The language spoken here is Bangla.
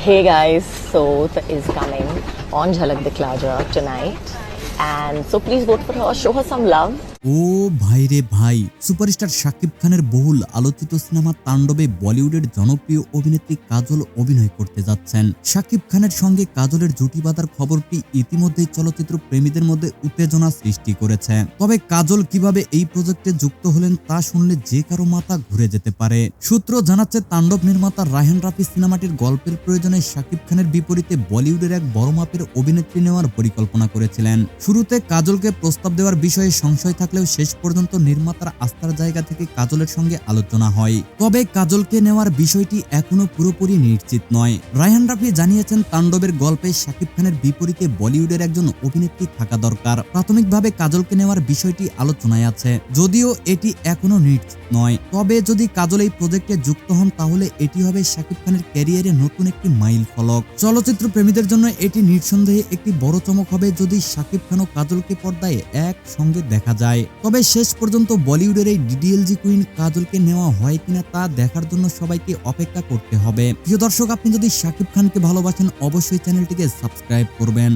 Hey guys, so the is coming on Jhalak Diklaja tonight. And so please vote for her, show her some love. ও ভাই রে ভাই, সুপারস্টার শাকিব খানের বহুল আলোচিত সিনেমা তাণ্ডবে বলিউডের জনপ্রিয় অভিনেত্রী কাজল অভিনয় করতে যাচ্ছেন। শাকিব খানের সঙ্গে কাজলের জুটি বাঁধার খবরটি ইতিমধ্যেই চলচ্চিত্র প্রেমীদের মধ্যে উত্তেজনা সৃষ্টি করেছে। তবে কাজল কীভাবে এই প্রজেক্টে যুক্ত হলেন তা শুনলে যে কারও মাথা ঘুরে যেতে পারে। সূত্র জানাচ্ছে, তাণ্ডব নির্মাতা রাহেন রাফি সিনেমাটির গল্পের প্রয়োজনে শাকিব খানের বিপরীতে বলিউডের এক বড় মাপের অভিনেত্রী নেওয়ার পরিকল্পনা করেছিলেন। শুরুতে কাজলকে প্রস্তাব দেওয়ার বিষয়ে সংশয় থাকলেও শেষ পর্যন্ত নির্মাতার আস্থার জায়গা থেকে কাজলের সঙ্গে আলোচনা হয়। তবে কাজলকে নেওয়ার বিষয়টি এখনও পুরোপুরি নিশ্চিত নয়। রায়হান রাফি জানিয়েছেন, তাণ্ডবের গল্পে শাকিব খানের বিপরীতে বলিউডের একজন অভিনেত্রী থাকা দরকার। প্রাথমিকভাবে কাজলকে নেওয়ার বিষয়টি আলোচনায় আছে। যদিও এটি এখনও নিশ্চিত নয়। তবে যদি কাজল এই প্রজেক্টে যুক্ত হন, তাহলে এটি হবে শাকিব খানের ক্যারিয়ারে নতুন একটি মাইল ফলক। চলচ্চিত্র প্রেমীদের জন্য এটি নিঃসন্দেহে একটি বড় চমক হবে যদি শাকিব খান ও কাজলকে পর্দায় এক সঙ্গে দেখা যায় তবে শেষ পর্যন্ত বলিউডের এই ডিডিএলজি কুইন কাজলকে নেওয়া হয় কিনা তা দেখার জন্য সবাইকে অপেক্ষা করতে হবে। প্রিয় দর্শক, আপনি যদি শাকিব খানকে ভালোবাসেন, অবশ্যই চ্যানেলটিকে সাবস্ক্রাইব করবেন।